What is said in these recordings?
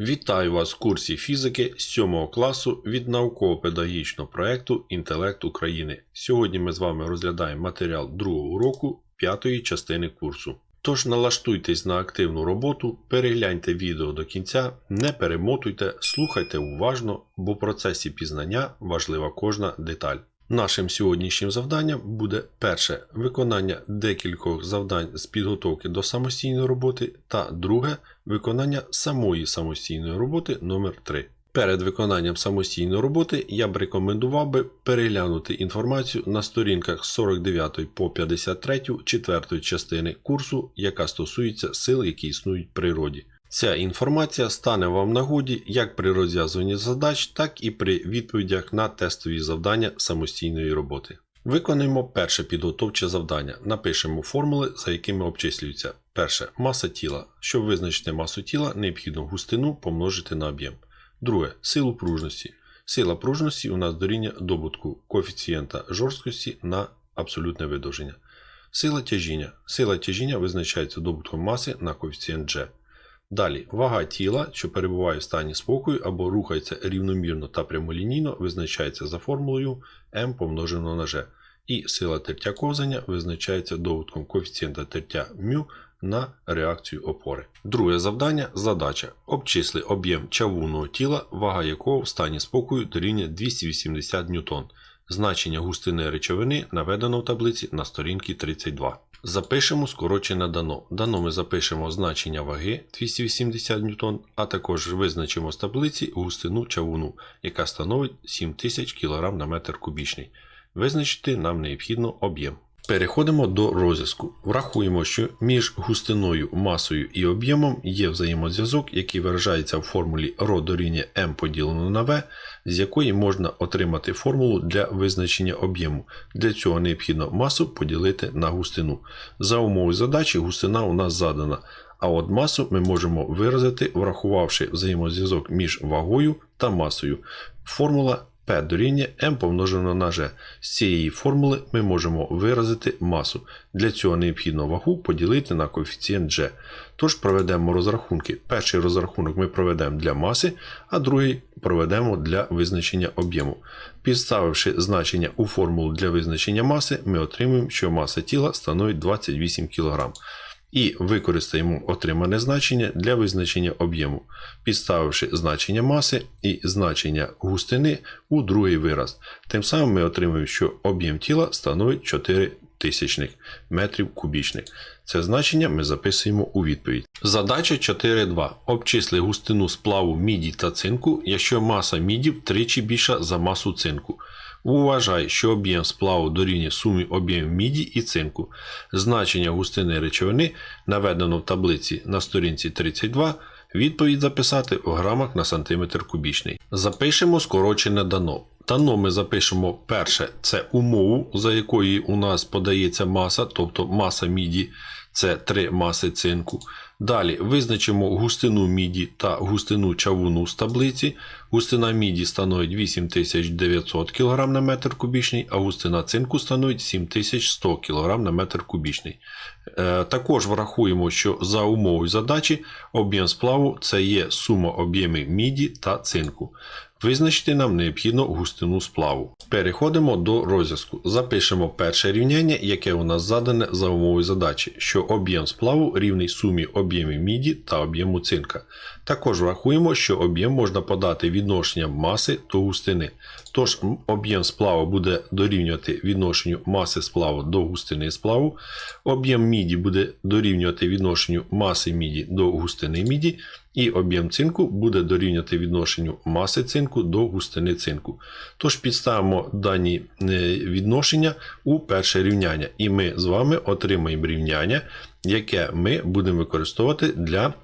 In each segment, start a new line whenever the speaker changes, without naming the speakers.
Вітаю вас в курсі фізики 7 класу від науково-педагогічного проєкту Інтелект України. Сьогодні ми з вами розглядаємо матеріал другого уроку п'ятої частини курсу. Тож налаштуйтесь на активну роботу, перегляньте відео до кінця, не перемотуйте, слухайте уважно, бо в процесі пізнання важлива кожна деталь. Нашим сьогоднішнім завданням буде перше виконання декількох завдань з підготовки до самостійної роботи, та друге виконання самої самостійної роботи номер 3 Перед виконанням самостійної роботи я б рекомендував би переглянути інформацію на сторінках з 49 по 53 четвертої частини курсу, яка стосується сил, які існують в природі. Ця інформація стане вам нагоді як при розв'язуванні задач, так і при відповідях на тестові завдання самостійної роботи. Виконаємо перше підготовче завдання. Напишемо формули, за якими обчислюються. Перше маса тіла. Щоб визначити масу тіла, необхідно густину помножити на об'єм. Друге силу пружності. Сила пружності у нас дорівнює добутку коефіцієнта жорсткості на абсолютне видовження. Сила тяжіння. Сила тяжіння визначається добутком маси на коефіцієнт G. Далі, вага тіла, що перебуває в стані спокою або рухається рівномірно та прямолінійно, визначається за формулою m помножено на g. І сила тертя ковзання визначається доводком коефіцієнта тертя μ на реакцію опори. Друге завдання задача. Обчисли об'єм чавунного тіла, вага якого в стані спокою дорівнює 280 ньютон. Значення густини речовини наведено в таблиці на сторінці 32. Запишемо скорочене дано. Дано ми запишемо значення ваги 280 Н, а також визначимо з таблиці густину чавуну, яка становить 7000 кг на метр кубічний. Визначити нам необхідно об'єм. Переходимо до розв'язку. Врахуємо, що між густиною, масою і об'ємом є взаємозв'язок, який виражається в формулі ρ дорівнює m поділено на v, з якої можна отримати формулу для визначення об'єму. Для цього необхідно масу поділити на густину. За умовою задачі густина у нас задана. А от масу ми можемо виразити, врахувавши взаємозв'язок між вагою та масою. Формула P дорівнює m помножено на g. З цієї формули ми можемо виразити масу. Для цього необхідно вагу поділити на коефіцієнт g. Тож проведемо розрахунки. Перший розрахунок ми проведемо для маси, а другий проведемо для визначення об'єму. Підставивши значення у формулу для визначення маси, ми отримуємо, що маса тіла становить 28 кг. І використаємо отримане значення для визначення об'єму, підставивши значення маси і значення густини у другий вираз. Тим самим ми отримуємо, що об'єм тіла становить 4 тисячних метрів кубічних. Це значення ми записуємо у відповідь. Задача 4.2. Обчисли густину сплаву міді та цинку, якщо маса міді втричі більша за масу цинку. Уважай, що об'єм сплаву дорівнює сумі об'ємів міді і цинку. Значення густини речовини наведено в таблиці на сторінці 32. Відповідь записати в грамах на сантиметр кубічний. Запишемо скорочене дано. Дано ми запишемо перше це умову, за якою у нас подається маса, тобто маса міді це 3 маси цинку. Далі визначимо густину міді та густину чавуну з таблиці. Густина міді становить 8900 кг на метр кубічний, а густина цинку становить 7100 кг на метр кубічний. Е, також врахуємо, що за умовою задачі об'єм сплаву це є сума об'ємів міді та цинку. Визначити нам необхідно густину сплаву. Переходимо до розв'язку. Запишемо перше рівняння, яке у нас задане за умовою задачі, що об'єм сплаву рівний сумі об'ємів міді та об'єму цинка. Також врахуємо, що об'єм можна подати відношенням маси до густини. Тож об'єм сплаву буде дорівнювати відношенню маси сплаву до густини сплаву, об'єм міді буде дорівнювати відношенню маси міді до густини міді, і об'єм цинку буде дорівняти відношенню маси цинку до густини цинку. Тож підставимо дані е, відношення у перше рівняння, і ми з вами отримаємо рівняння, яке ми будемо використовувати для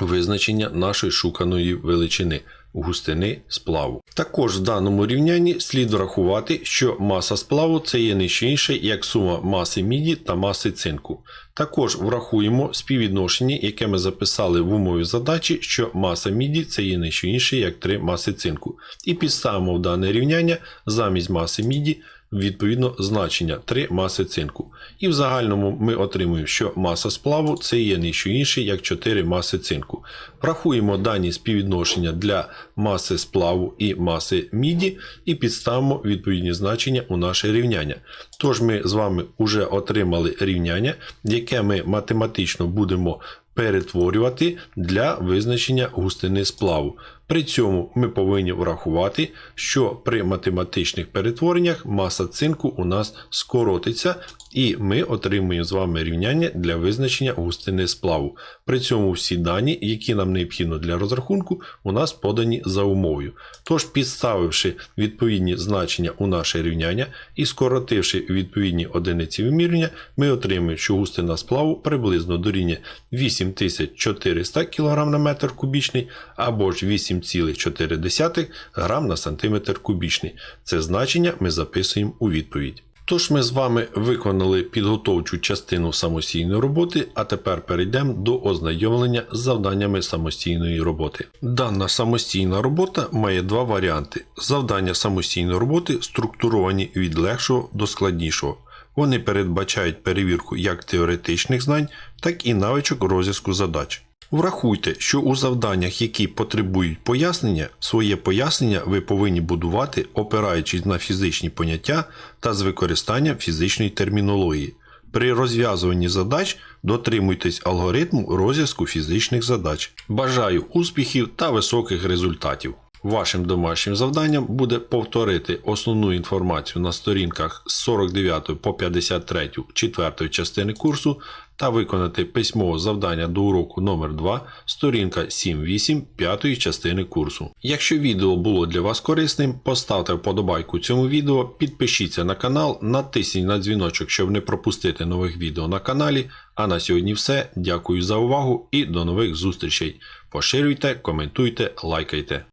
визначення нашої шуканої величини густини сплаву. Також в даному рівнянні слід врахувати, що маса сплаву це є не що інше, як сума маси міді та маси цинку. Також врахуємо співвідношення, яке ми записали в умові задачі, що маса міді це є не що інше, як 3 маси цинку. І підставимо в дане рівняння замість маси міді відповідно значення 3 маси цинку. І в загальному ми отримуємо, що маса сплаву це є не що інше, як 4 маси цинку. Врахуємо дані співвідношення для маси сплаву і маси міді і підставимо відповідні значення у наше рівняння. Тож ми з вами вже отримали рівняння, яке ми математично будемо перетворювати для визначення густини сплаву. При цьому ми повинні врахувати, що при математичних перетвореннях маса цинку у нас скоротиться, і ми отримуємо з вами рівняння для визначення густини сплаву. При цьому всі дані, які нам необхідно для розрахунку, у нас подані за умовою. Тож, підставивши відповідні значення у наше рівняння і скоротивши відповідні одиниці вимірювання, ми отримуємо, що густина сплаву приблизно дорівнює 8400 кг на метр кубічний або ж 8,4 грам на сантиметр кубічний. Це значення ми записуємо у відповідь. Тож ми з вами виконали підготовчу частину самостійної роботи, а тепер перейдемо до ознайомлення з завданнями самостійної роботи. Дана самостійна робота має два варіанти. Завдання самостійної роботи структуровані від легшого до складнішого. Вони передбачають перевірку як теоретичних знань, так і навичок розв'язку задач. Врахуйте, що у завданнях, які потребують пояснення, своє пояснення ви повинні будувати, опираючись на фізичні поняття та з використанням фізичної термінології. При розв'язуванні задач дотримуйтесь алгоритму розв'язку фізичних задач. Бажаю успіхів та високих результатів! Вашим домашнім завданням буде повторити основну інформацію на сторінках з 49 по 53 четвертої частини курсу та виконати письмове завдання до уроку номер 2 сторінка 7-8 п'ятої частини курсу. Якщо відео було для вас корисним, поставте вподобайку цьому відео, підпишіться на канал, натисніть на дзвіночок, щоб не пропустити нових відео на каналі. А на сьогодні все. Дякую за увагу і до нових зустрічей. Поширюйте, коментуйте, лайкайте.